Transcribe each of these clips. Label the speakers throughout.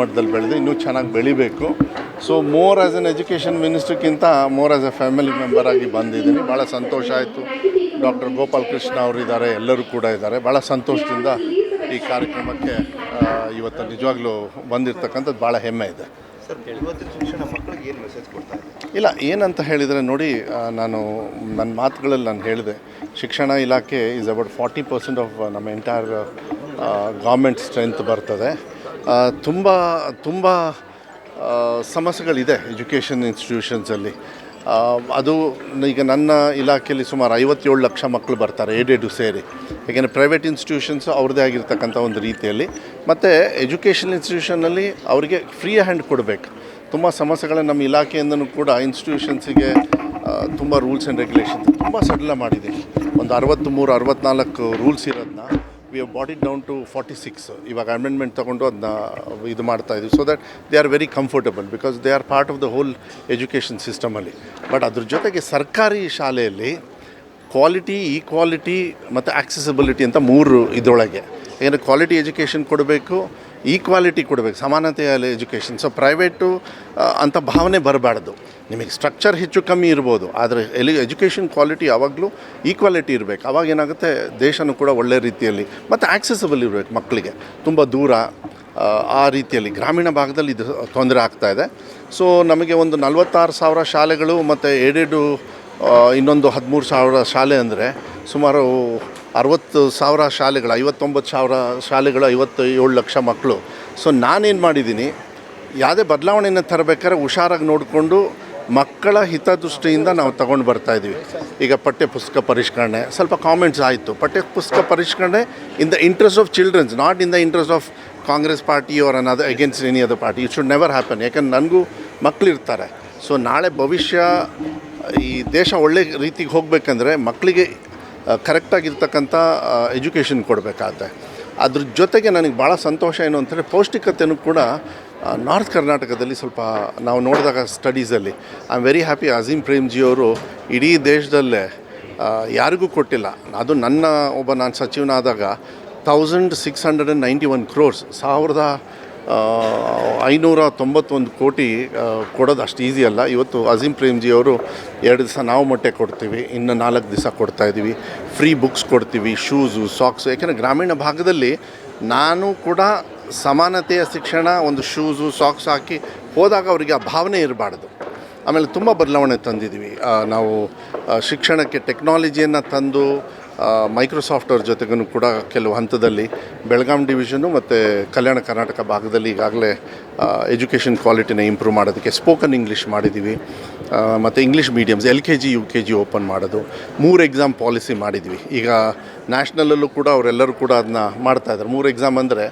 Speaker 1: ಮಟ್ಟದಲ್ಲಿ ಬೆಳೆದು ಇನ್ನೂ ಚೆನ್ನಾಗಿ ಬೆಳಿಬೇಕು. So more as an education ಮಿನಿಸ್ಟ್ರಿಗಿಂತ more as a family member ಆಗಿ ಬಂದಿದ್ದೀನಿ. ಭಾಳ ಸಂತೋಷ ಆಯಿತು. ಡಾಕ್ಟರ್ ಗೋಪಾಲ್ ಕೃಷ್ಣ ಅವರಿದ್ದಾರೆ ಎಲ್ಲರೂ ಕೂಡ ಇದ್ದಾರೆ. ಭಾಳ ಸಂತೋಷದಿಂದ ಈ ಕಾರ್ಯಕ್ರಮಕ್ಕೆ ಇವತ್ತು ನಿಜವಾಗ್ಲೂ ಬಂದಿರತಕ್ಕಂಥದ್ದು ಭಾಳ ಹೆಮ್ಮೆ ಇದೆ. ಇಲ್ಲ ಏನಂತ ಹೇಳಿದರೆ ನೋಡಿ ನಾನು ನನ್ನ ಮಾತುಗಳಲ್ಲಿ ನಾನು ಹೇಳಿದೆ ಶಿಕ್ಷಣ ಇಲಾಖೆ is about forty percent of ನಮ್ಮ ಎಂಟೈರ್ ಗೌರ್ಮೆಂಟ್ ಸ್ಟ್ರೆಂತ್ ಬರ್ತದೆ. ತುಂಬ ತುಂಬ ಸಮಸ್ಯೆಗಳಿದೆ ಎಜುಕೇಷನ್ ಇನ್ಸ್ಟಿಟ್ಯೂಷನ್ಸಲ್ಲಿ. ಅದು ಈಗ ನನ್ನ ಇಲಾಖೆಯಲ್ಲಿ ಸುಮಾರು ಐವತ್ತೇಳು ಲಕ್ಷ ಮಕ್ಕಳು ಬರ್ತಾರೆ ಏಡೆಡು ಸೇರಿ. ಯಾಕೆಂದರೆ ಪ್ರೈವೇಟ್ ಇನ್ಸ್ಟಿಟ್ಯೂಷನ್ಸ್ ಅವ್ರದ್ದೇ ಆಗಿರ್ತಕ್ಕಂಥ ಒಂದು ರೀತಿಯಲ್ಲಿ. ಮತ್ತು ಎಜುಕೇಷನ್ ಇನ್ಸ್ಟಿಟ್ಯೂಷನಲ್ಲಿ ಅವರಿಗೆ ಫ್ರೀ ಹ್ಯಾಂಡ್ ಕೊಡಬೇಕು. ತುಂಬ ಸಮಸ್ಯೆಗಳನ್ನ ನಮ್ಮ ಇಲಾಖೆಯಿಂದನೂ ಕೂಡ ಇನ್ಸ್ಟಿಟ್ಯೂಷನ್ಸಿಗೆ ತುಂಬ ರೂಲ್ಸ್ ಆ್ಯಂಡ್ ರೆಗ್ಯುಲೇಷನ್ಸ್ ತುಂಬ ಸಡಿಲ ಮಾಡಿದೆ. ಒಂದು ಅರವತ್ತ್ಮೂರು ಅರವತ್ನಾಲ್ಕು ರೂಲ್ಸ್ ಇರೋದನ್ನ we have body down to forty six ಇವಾಗ ಅಮೆಂಡ್ಮೆಂಟ್ ತೊಗೊಂಡು ಅದನ್ನ ಇದು ಮಾಡ್ತಾ ಇದ್ದೀವಿ so that they are very comfortable because they are part of the whole education ಸಿಸ್ಟಮಲ್ಲಿ but ಅದ್ರ ಜೊತೆಗೆ ಸರ್ಕಾರಿ ಶಾಲೆಯಲ್ಲಿ ಕ್ವಾಲಿಟಿ ಈಕ್ವಾಲಿಟಿ ಮತ್ತು ಆಕ್ಸೆಸಿಬಿಲಿಟಿ ಅಂತ ಮೂರು ಇದರೊಳಗೆ. ಏನು ಕ್ವಾಲಿಟಿ ಎಜುಕೇಷನ್ ಕೊಡಬೇಕು ಈಕ್ವಾಲಿಟಿ ಕೊಡಬೇಕು ಸಮಾನತೆಯಲ್ಲಿ ಎಜುಕೇಷನ್ ಸೊ ಪ್ರೈವೇಟು ಅಂತ ಭಾವನೆ ಬರಬಾರ್ದು. ನಿಮಗೆ ಸ್ಟ್ರಕ್ಚರ್ ಹೆಚ್ಚು ಕಮ್ಮಿ ಇರ್ಬೋದು ಆದರೆ ಎಲಿ ಎಜುಕೇಷನ್ ಕ್ವಾಲಿಟಿ ಯಾವಾಗಲೂ ಈಕ್ವಾಲಿಟಿ ಇರಬೇಕು. ಅವಾಗ ಏನಾಗುತ್ತೆ ದೇಶನೂ ಕೂಡ ಒಳ್ಳೆ ರೀತಿಯಲ್ಲಿ ಮತ್ತು ಆ್ಯಕ್ಸೆಸಬಲ್ ಇರಬೇಕು ಮಕ್ಕಳಿಗೆ. ತುಂಬ ದೂರ ಆ, ರೀತಿಯಲ್ಲಿ ಗ್ರಾಮೀಣ ಭಾಗದಲ್ಲಿ ಇದು ತೊಂದರೆ ಆಗ್ತಾ ಇದೆ. ಸೊ ನಮಗೆ ಒಂದು ನಲವತ್ತಾರು ಸಾವಿರ ಶಾಲೆಗಳು ಮತ್ತು ಏಡೆಡು ಇನ್ನೊಂದು ಹದಿಮೂರು ಸಾವಿರ ಶಾಲೆ ಅಂದರೆ ಸುಮಾರು ಅರವತ್ತು ಸಾವಿರ ಶಾಲೆಗಳು, ಐವತ್ತೊಂಬತ್ತು ಸಾವಿರ ಶಾಲೆಗಳು ಐವತ್ತು ಏಳು ಲಕ್ಷ ಮಕ್ಕಳು. ಸೊ ನಾನೇನು ಮಾಡಿದ್ದೀನಿ, ಯಾವುದೇ ಬದಲಾವಣೆಯನ್ನು ತರಬೇಕಾದ್ರೆ ಹುಷಾರಾಗಿ ನೋಡಿಕೊಂಡು ಮಕ್ಕಳ ಹಿತದೃಷ್ಟಿಯಿಂದ ನಾವು ತಗೊಂಡು ಬರ್ತಾ ಇದ್ದೀವಿ ಈಗ ಪಠ್ಯ ಪುಸ್ತಕ ಪರಿಷ್ಕರಣೆ, ಸ್ವಲ್ಪ ಕಾಮೆಂಟ್ಸ್ ಆಯಿತು. ಪಠ್ಯ ಪುಸ್ತಕ ಪರಿಷ್ಕರಣೆ in the interest of childrens not in the interest of Congress party our another against any other party it should never happen ಯಾಕಂದ್ರೆ ನನಗೂ ಮಕ್ಕಳಿರ್ತಾರೆ ಸೊ ನಾಳೆ ಭವಿಷ್ಯ ಈ ದೇಶ ಒಳ್ಳೆ ರೀತಿಗೆ ಹೋಗಬೇಕಂದ್ರೆ ಮಕ್ಕಳಿಗೆ ಕರೆಕ್ಟಾಗಿರ್ತಕ್ಕಂಥ ಎಜುಕೇಷನ್ ಕೊಡಬೇಕಾಗತ್ತೆ ಅದ್ರ ಜೊತೆಗೆ ನನಗೆ ಭಾಳ ಸಂತೋಷ ಏನು ಅಂತಂದರೆ ಪೌಷ್ಟಿಕತೆಯೂ ಕೂಡ ನಾರ್ತ್ ಕರ್ನಾಟಕದಲ್ಲಿ ಸ್ವಲ್ಪ ನಾವು ನೋಡಿದಾಗ ಸ್ಟಡೀಸಲ್ಲಿ I am very happy Azim Premji ಅವರು ಇಡೀ ದೇಶದಲ್ಲೇ ಯಾರಿಗೂ ಕೊಟ್ಟಿಲ್ಲ. ಅದು ನನ್ನ ಒಬ್ಬ ನಾನು ಸಚಿವನಾದಾಗ thousand six hundred and ninety one crores ಸಾವಿರದ ಐನೂರ ತೊಂಬತ್ತೊಂದು ಕೋಟಿ ಕೊಡೋದು ಅಷ್ಟು ಈಸಿ ಅಲ್ಲ. ಇವತ್ತು ಅಜೀಂ ಪ್ರೇಮ್ಜಿ ಅವರು ಎರಡು ದಿವಸ ನಾವು ಮೊಟ್ಟೆ ಕೊಡ್ತೀವಿ, ಇನ್ನು ನಾಲ್ಕು ದಿವಸ ಕೊಡ್ತಾ ಇದ್ದೀವಿ. ಫ್ರೀ ಬುಕ್ಸ್ ಕೊಡ್ತೀವಿ ಶೂಸು ಸಾಕ್ಸು ಯಾಕೆಂದರೆ ಗ್ರಾಮೀಣ ಭಾಗದಲ್ಲಿ ನಾನು ಕೂಡ ಸಮಾನತೆಯ ಶಿಕ್ಷಣ, ಒಂದು ಶೂಸು ಸಾಕ್ಸ್ ಹಾಕಿ ಹೋದಾಗ ಅವರಿಗೆ ಆ ಭಾವನೆ ಇರಬಾರ್ದು. ಆಮೇಲೆ ತುಂಬ ಬದಲಾವಣೆ ತಂದಿದ್ದೀವಿ. ನಾವು ಶಿಕ್ಷಣಕ್ಕೆ ಟೆಕ್ನಾಲಜಿಯನ್ನು ತಂದು ಮೈಕ್ರೋಸಾಫ್ಟ್ ಅವ್ರ ಜೊತೆಗೂ ಕೂಡ ಕೆಲವು ಹಂತದಲ್ಲಿ ಬೆಳಗಾಂ ಡಿವಿಷನು ಮತ್ತು ಕಲ್ಯಾಣ ಕರ್ನಾಟಕ ಭಾಗದಲ್ಲಿ ಈಗಾಗಲೇ ಎಜುಕೇಷನ್ ಕ್ವಾಲಿಟಿನ ಇಂಪ್ರೂವ್ ಮಾಡೋದಕ್ಕೆ ಸ್ಪೋಕನ್ ಇಂಗ್ಲೀಷ್ ಮಾಡಿದ್ದೀವಿ ಮತ್ತು English mediums L K G U K G open ಮಾಡೋದು. ಮೂರು ಎಕ್ಸಾಮ್ ಪಾಲಿಸಿ ಮಾಡಿದ್ವಿ. ಈಗ ನ್ಯಾಷನಲಲ್ಲೂ ಕೂಡ ಅವರೆಲ್ಲರೂ ಕೂಡ ಅದನ್ನ ಮಾಡ್ತಾ ಇದ್ದಾರೆ ಮೂರು ಎಕ್ಸಾಮ್ ಅಂದರೆ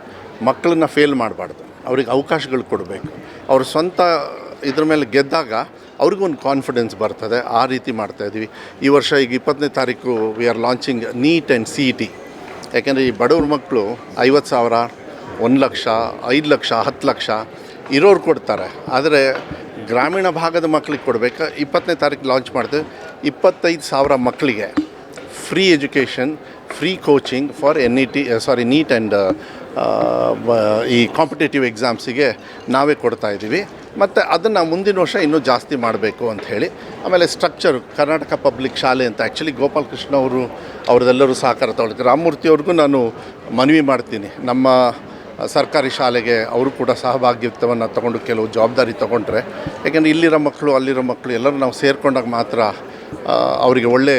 Speaker 1: ಮಕ್ಕಳನ್ನ ಫೇಲ್ ಮಾಡಬಾರ್ದು. ಅವ್ರಿಗೆ ಅವಕಾಶಗಳು ಕೊಡಬೇಕು. ಅವ್ರ ಸ್ವಂತ ಇದ್ರ ಮೇಲೆ ಗೆದ್ದಾಗ ಅವ್ರಿಗೂ ಒಂದು ಕಾನ್ಫಿಡೆನ್ಸ್ ಬರ್ತದೆ, ಆ ರೀತಿ ಮಾಡ್ತಾ ಇದ್ದೀವಿ. ಈ ವರ್ಷ ಈಗ ಇಪ್ಪತ್ತನೇ ತಾರೀಕು we are launching NEET and C E T ಯಾಕೆಂದರೆ ಈ ಬಡವ್ರ ಮಕ್ಕಳು ಐವತ್ತು ಸಾವಿರ, ಒಂದು ಲಕ್ಷ, ಐದು ಲಕ್ಷ, ಹತ್ತು ಲಕ್ಷ ಇರೋರು ಕೊಡ್ತಾರೆ. ಆದರೆ ಗ್ರಾಮೀಣ ಭಾಗದ ಮಕ್ಕಳಿಗೆ ಕೊಡಬೇಕು? ಇಪ್ಪತ್ತನೇ ತಾರೀಕು ಲಾಂಚ್ ಮಾಡ್ತೀವಿ. ಇಪ್ಪತ್ತೈದು ಸಾವಿರ ಮಕ್ಕಳಿಗೆ free education free coaching for N E T sorry NEET and ಈ ಕಾಂಪಿಟೇಟಿವ್ ಎಕ್ಸಾಮ್ಸಿಗೆ ನಾವೇ ಕೊಡ್ತಾ ಇದ್ದೀವಿ. ಮತ್ತು ಅದನ್ನು ಮುಂದಿನ ವರ್ಷ ಇನ್ನೂ ಜಾಸ್ತಿ ಮಾಡಬೇಕು ಅಂತ ಹೇಳಿ, ಆಮೇಲೆ ಸ್ಟ್ರಕ್ಚರ್ ಕರ್ನಾಟಕ ಪಬ್ಲಿಕ್ ಶಾಲೆ ಅಂತ ಆ್ಯಕ್ಚುಲಿ ಗೋಪಾಲಕೃಷ್ಣ ಅವರು ಅವ್ರದ್ದೆಲ್ಲರೂ ಸಹಕಾರ ತಗೊಳ್ತಾರೆ. ರಾಮಮೂರ್ತಿ ಅವ್ರಿಗೂ ನಾನು ಮನವಿ ಮಾಡ್ತೀನಿ. ನಮ್ಮ ಸರ್ಕಾರಿ ಶಾಲೆಗೆ ಅವರು ಕೂಡ ಸಹಭಾಗಿತ್ವವನ್ನು ತಗೊಂಡು ಕೆಲವು ಜವಾಬ್ದಾರಿ ತಗೊಂಡ್ರೆ, ಯಾಕೆಂದರೆ ಇಲ್ಲಿರೋ ಮಕ್ಕಳು, ಅಲ್ಲಿರೋ ಮಕ್ಕಳು ಎಲ್ಲರೂ ನಾವು ಸೇರಿಕೊಂಡಾಗ ಮಾತ್ರ ಅವರಿಗೆ ಒಳ್ಳೆ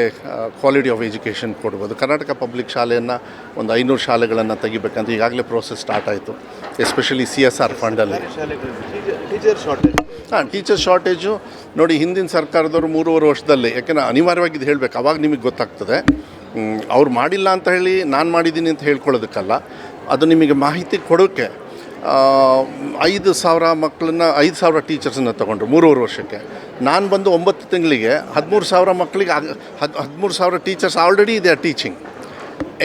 Speaker 1: ಕ್ವಾಲಿಟಿ ಆಫ್ ಎಜುಕೇಷನ್ ಕೊಡ್ಬೋದು. ಕರ್ನಾಟಕ ಪಬ್ಲಿಕ್ ಶಾಲೆಯನ್ನು ಒಂದು ಐನೂರು ಶಾಲೆಗಳನ್ನು ತೆಗಿಬೇಕಂತ ಈಗಾಗಲೇ ಪ್ರೋಸೆಸ್ ಸ್ಟಾರ್ಟ್ ಆಯಿತು. ಎಸ್ಪೆಷಲಿ ಸಿ ಎಸ್ ಆರ್ ಫಂಡಲ್ಲಿ
Speaker 2: ಟೀಚರ್ ಶಾರ್ಟೇಜ್
Speaker 1: ಹಾಂ ಟೀಚರ್ ಶಾರ್ಟೇಜು ನೋಡಿ ಹಿಂದಿನ ಸರ್ಕಾರದವರು ಮೂರುವರೆ ವರ್ಷದಲ್ಲಿ ಯಾಕೆಂದರೆ ಅನಿವಾರ್ಯವಾಗಿ ಇದು ಹೇಳಬೇಕು ಅವಾಗ ನಿಮಗೆ ಗೊತ್ತಾಗ್ತದೆ. ಅವ್ರು ಮಾಡಿಲ್ಲ ಅಂತ ಹೇಳಿ ನಾನು ಮಾಡಿದ್ದೀನಿ ಅಂತ ಹೇಳ್ಕೊಳ್ಳೋದಕ್ಕಲ್ಲ ಅದು ನಿಮಗೆ ಮಾಹಿತಿ ಕೊಡೋಕ್ಕೆ ಐದು ಸಾವಿರ ಮಕ್ಕಳನ್ನ, ಐದು ಸಾವಿರ ಟೀಚರ್ಸನ್ನು ತೊಗೊಂಡ್ರು ಮೂರುವರೆ ವರ್ಷಕ್ಕೆ. ನಾನು ಬಂದು ಒಂಬತ್ತು ತಿಂಗಳಿಗೆ ಹದಿಮೂರು ಸಾವಿರ ಮಕ್ಕಳಿಗೆ ಹದ್, ಹದಿಮೂರು ಸಾವಿರ ಟೀಚರ್ಸ್ ಆಲ್ರೆಡಿ ಇದೆ ಟೀಚಿಂಗ್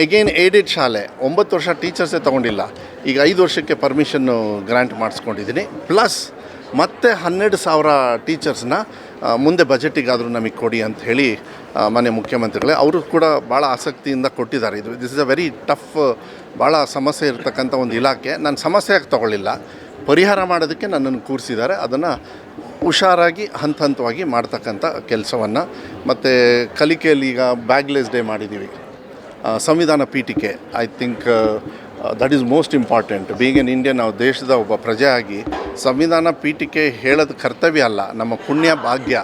Speaker 1: ಎಗೇನ್ ಏಡೆಡ್ ಶಾಲೆ. ಒಂಬತ್ತು ವರ್ಷ ಟೀಚರ್ಸೇ ತೊಗೊಂಡಿಲ್ಲ. ಈಗ ಐದು ವರ್ಷಕ್ಕೆ ಪರ್ಮಿಷನ್ನು ಗ್ರ್ಯಾಂಟ್ ಮಾಡಿಸ್ಕೊಂಡಿದ್ದೀನಿ. ಪ್ಲಸ್ ಮತ್ತೆ ಹನ್ನೆರಡು ಸಾವಿರ ಟೀಚರ್ಸ್ನ ಮುಂದೆ ಬಜೆಟಿಗಾದರೂ ನಮಗೆ ಕೊಡಿ ಅಂತ ಹೇಳಿ ಮಾನ್ಯ ಮುಖ್ಯಮಂತ್ರಿಗಳೇ, ಅವರು ಕೂಡ ಭಾಳ ಆಸಕ್ತಿಯಿಂದ ಕೊಟ್ಟಿದ್ದಾರೆ. ಇದು this is a very tough ಭಾಳ ಸಮಸ್ಯೆ ಇರತಕ್ಕಂಥ ಒಂದು ಇಲಾಖೆ. ನಾನು ಸಮಸ್ಯೆಯಾಗಿ ತಗೊಳ್ಳಿಲ್ಲ. ಪರಿಹಾರ ಮಾಡೋದಕ್ಕೆ ನನ್ನನ್ನು ಕೂರಿಸಿದ್ದಾರೆ. ಅದನ್ನು ಹುಷಾರಾಗಿ, ಹಂತ ಹಂತವಾಗಿ ಮಾಡ್ತಕ್ಕಂಥ ಕೆಲಸವನ್ನು. ಮತ್ತು ಕಲಿಕೆಯಲ್ಲಿ ಈಗ ಬ್ಯಾಗ್ಲೆಸ್ ಡೇ ಮಾಡಿದ್ದೀವಿ. ಸಂವಿಧಾನ ಪೀಠಿಕೆ I think that is most important big in Indian ನಾವು ದೇಶದ ಒಬ್ಬ ಪ್ರಜೆ ಆಗಿ ಸಂವಿಧಾನ ಪೀಠಿಕೆ ಹೇಳೋದು ಕರ್ತವ್ಯ ಅಲ್ಲ. ನಮ್ಮ ಪುಣ್ಯ ಭಾಗ್ಯ.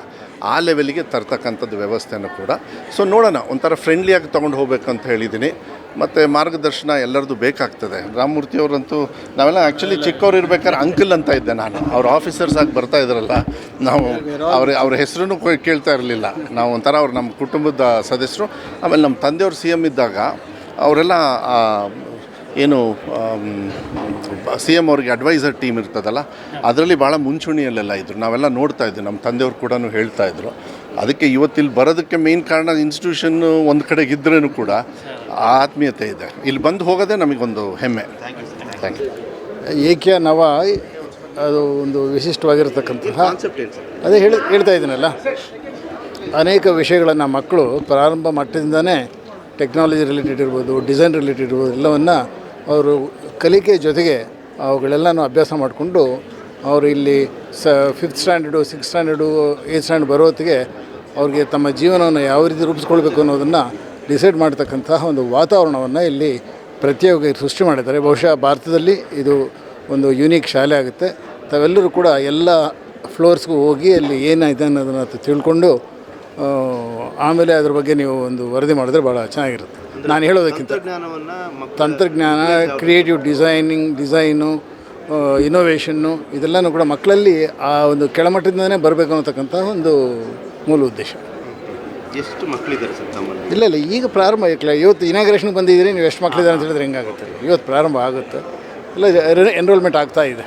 Speaker 1: ಆ ಲೆವೆಲಿಗೆ ತರ್ತಕ್ಕಂಥದ್ದು ವ್ಯವಸ್ಥೆನ ಕೂಡ. ಸೊ ನೋಡೋಣ ಒಂಥರ ಫ್ರೆಂಡ್ಲಿಯಾಗಿ ತೊಗೊಂಡು ಹೋಗ್ಬೇಕಂತ ಹೇಳಿದ್ದೀನಿ ಮತ್ತು ಮಾರ್ಗದರ್ಶನ ಎಲ್ಲರದು ಬೇಕಾಗ್ತದೆ. ರಾಮಮೂರ್ತಿ ಅವರಂತೂ ನಾವೆಲ್ಲ ಆ್ಯಕ್ಚುಲಿ ಚಿಕ್ಕವ್ರು ಇರ್ಬೇಕಾದ್ರೆ ಅಂಕಲ್ ಅಂತ ಇದ್ದೆ ನಾನು. ಅವ್ರ ಆಫೀಸರ್ಸ್ ಆಗಿ ಬರ್ತಾ ಇದ್ರಲ್ಲ ನಾವು ಅವ್ರ ಅವ್ರ ಹೆಸರು ಕೇಳ್ತಾ ಇರಲಿಲ್ಲ. ನಾವು ಒಂಥರ ಅವ್ರು ನಮ್ಮ ಕುಟುಂಬದ ಸದಸ್ಯರು. ಆಮೇಲೆ ನಮ್ಮ ತಂದೆಯವ್ರು ಸಿ ಎಂ ಇದ್ದಾಗ ಅವರೆಲ್ಲ ಏನು ಸಿ ಎಂ ಅವ್ರಿಗೆ ಅಡ್ವೈಸರ್ ಟೀಮ್ ಇರ್ತದಲ್ಲ ಅದರಲ್ಲಿ ಭಾಳ ಮುಂಚೂಣಿಯಲ್ಲೆಲ್ಲ ಇದ್ದರು ನಾವೆಲ್ಲ ನೋಡ್ತಾ ಇದ್ವಿ ನಮ್ಮ ತಂದೆಯವ್ರು ಕೂಡ ಹೇಳ್ತಾ ಇದ್ರು. ಅದಕ್ಕೆ ಇವತ್ತಿಲ್ಲಿ ಬರೋದಕ್ಕೆ ಮೇನ್ ಕಾರಣ ಇನ್ಸ್ಟಿಟ್ಯೂಷನ್ ಒಂದು ಕಡೆಗೆ ಇದ್ರೂ ಕೂಡ ಆ ಆತ್ಮೀಯತೆ ಇದೆ. ಇಲ್ಲಿ ಬಂದು ಹೋಗೋದೇ ನಮಗೊಂದು ಹೆಮ್ಮೆ. ಥ್ಯಾಂಕ್ ಯು
Speaker 3: ಏಕೆ ನವ ಅದು ಒಂದು ವಿಶಿಷ್ಟವಾಗಿರತಕ್ಕಂತಹ ಅದೇ ಹೇಳಿ ಹೇಳ್ತಾ ಇದ್ದೀನಲ್ಲ. ಅನೇಕ ವಿಷಯಗಳನ್ನು ಮಕ್ಕಳು ಪ್ರಾರಂಭ ಮಟ್ಟದಿಂದನೇ ಟೆಕ್ನಾಲಜಿ ರಿಲೇಟೆಡ್ ಇರ್ಬೋದು ಡಿಸೈನ್ ರಿಲೇಟೆಡ್ ಇರ್ಬೋದು ಎಲ್ಲವನ್ನು ಅವರು ಕಲಿಕೆ ಜೊತೆಗೆ ಅವುಗಳೆಲ್ಲನೂ ಅಭ್ಯಾಸ ಮಾಡಿಕೊಂಡು ಅವರು ಇಲ್ಲಿ ಸ fifth standard sixth standard eighth standard ಬರೋ ಹೊತ್ತಿಗೆ ಅವ್ರಿಗೆ ತಮ್ಮ ಜೀವನವನ್ನು ಯಾವ ರೀತಿ ರೂಪಿಸ್ಕೊಳ್ಬೇಕು ಅನ್ನೋದನ್ನು ಡಿಸೈಡ್ ಮಾಡ್ತಕ್ಕಂತಹ ಒಂದು ವಾತಾವರಣವನ್ನು ಇಲ್ಲಿ ಪ್ರತಿಯೊಬ್ಬ ಸೃಷ್ಟಿ ಮಾಡಿದ್ದಾರೆ. ಬಹುಶಃ ಭಾರತದಲ್ಲಿ ಇದು ಒಂದು ಯೂನಿಕ್ ಶಾಲೆ ಆಗುತ್ತೆ. ತಾವೆಲ್ಲರೂ ಕೂಡ ಎಲ್ಲ ಫ್ಲೋರ್ಸ್ಗೂ ಹೋಗಿ ಅಲ್ಲಿ ಏನಾಯಿತು ಅನ್ನೋದನ್ನು ತಿಳ್ಕೊಂಡು ಆಮೇಲೆ ಅದ್ರ ಬಗ್ಗೆ ನೀವು ಒಂದು ವರದಿ ಮಾಡಿದ್ರೆ ಭಾಳ ಚೆನ್ನಾಗಿರುತ್ತೆ. ನಾನು ಹೇಳೋದಕ್ಕಿಂತ ತಂತ್ರಜ್ಞಾನ ಕ್ರಿಯೇಟಿವ್ ಡಿಸೈನಿಂಗ್ ಡಿಸೈನು ಇನೋವೇಷನ್ನು ಇದೆಲ್ಲನೂ ಕೂಡ ಮಕ್ಕಳಲ್ಲಿ ಆ ಒಂದು ಕೆಳಮಟ್ಟದಿಂದನೇ ಬರಬೇಕು ಅನ್ನತಕ್ಕಂಥ ಒಂದು ಮೂಲ ಉದ್ದೇಶ.
Speaker 2: ಎಷ್ಟು ಮಕ್ಕಳಿದ್ದಾರೆ ಸರ್
Speaker 3: ಇಲ್ಲ ಇಲ್ಲ ಈಗ ಪ್ರಾರಂಭ ಇವತ್ತು ಇನಾಗ್ರೇಷನ್ಗೆ ಬಂದಿದ್ದೀರಿ ನೀವು ಎಷ್ಟು ಮಕ್ಕಳಿದ್ದಾರೆ ಅಂತ ಹೇಳಿದ್ರೆ ಹೆಂಗಾಗುತ್ತೆ. ಇವತ್ತು ಪ್ರಾರಂಭ ಆಗುತ್ತೆ. ಇಲ್ಲ ಎನ್ರೋಲ್ಮೆಂಟ್ ಆಗ್ತಾ ಇದೆ.